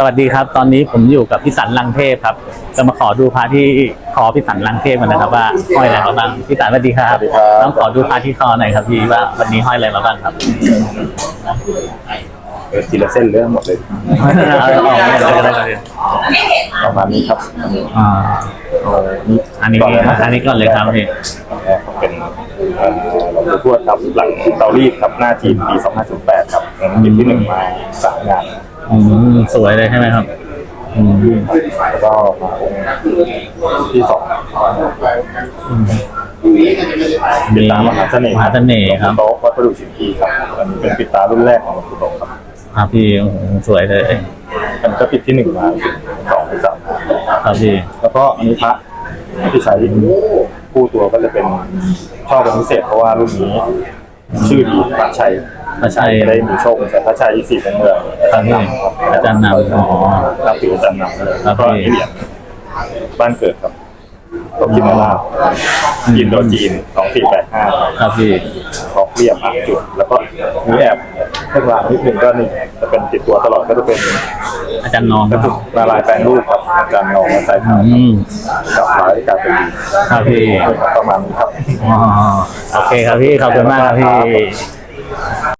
สวัสดีครับ ตอนนี้ผมอยู่กับพี่สันลังเทพครับ จะมาขอดูพระที่คอพี่สันลังเทพกันนะครับ ว่าห้อยอะไรมาบ้างพี่สันสวัสดีครับสวัสดีครับต้องขอดูพระที่คอหน่อยครับพี่ว่าวันนี้ห้อยอะไรมาบ้างครับเออทีละเส้นเรื่องหมดเลยเอาออกเลยก็ได้ครับพี่ประมาณนี้ครับอ่าอันนี้อันนี้ก่เลยะอันนี้ก่อนเลยครับพี่เป็นเอ่อหลวงปู่ทวดครับหลังเตารีดครับหน้าจีนปี 2508 ครับปีที่หนึ่งมาสามงาน อืมสวยเลยใช่ไหมครับอืมแล้วก็มาองค์ที่สองปิดตามหาเสน่ห์มหาเสน่ห์ครับ หลวงปู่โต๊ะวัดประดู่ชินทีครับอันนี้เป็นปิดตารุ่นแรกของหลวงปู่โต๊ะครับครับพี่โอ้โหสวยเลยอันนก็ปิดที่หนึ่งมาสองหรือสามครับพี่แล้วก็อันนี้พระที่ใช้คู่ตัวก็จะเป็นชอบเป็นพิเศษเพราะว่ารุ่นนี้ ชื่อดีพระชัย พระชัยได้มีโชคแต่พระชัยสี่เป็นเมืองครับพี่อาจารย์นำอ๋อรับถืออาจารย์นำเลยครับก็พี่เหรียญบ้านเกิดครับก็คิดมาลาบยินโดจีนสองสี่แปดห้าครับพี่ขอเรียบอะจุด แล้วก็มีแอบข้างหลังนิดนึงก็นี่จะเป็นติดตัวตลอดก็จะเป็น อาจารย์นอมกระตุกนาลายณ์แปลงรูปครับอาจารย์นองมาใส่อืถ่ายมกับร้ายการเป็นดีครับพี่ประมาณนี้ครับอ๋อโอเคครับพี่ขอบคุณมากครับพี่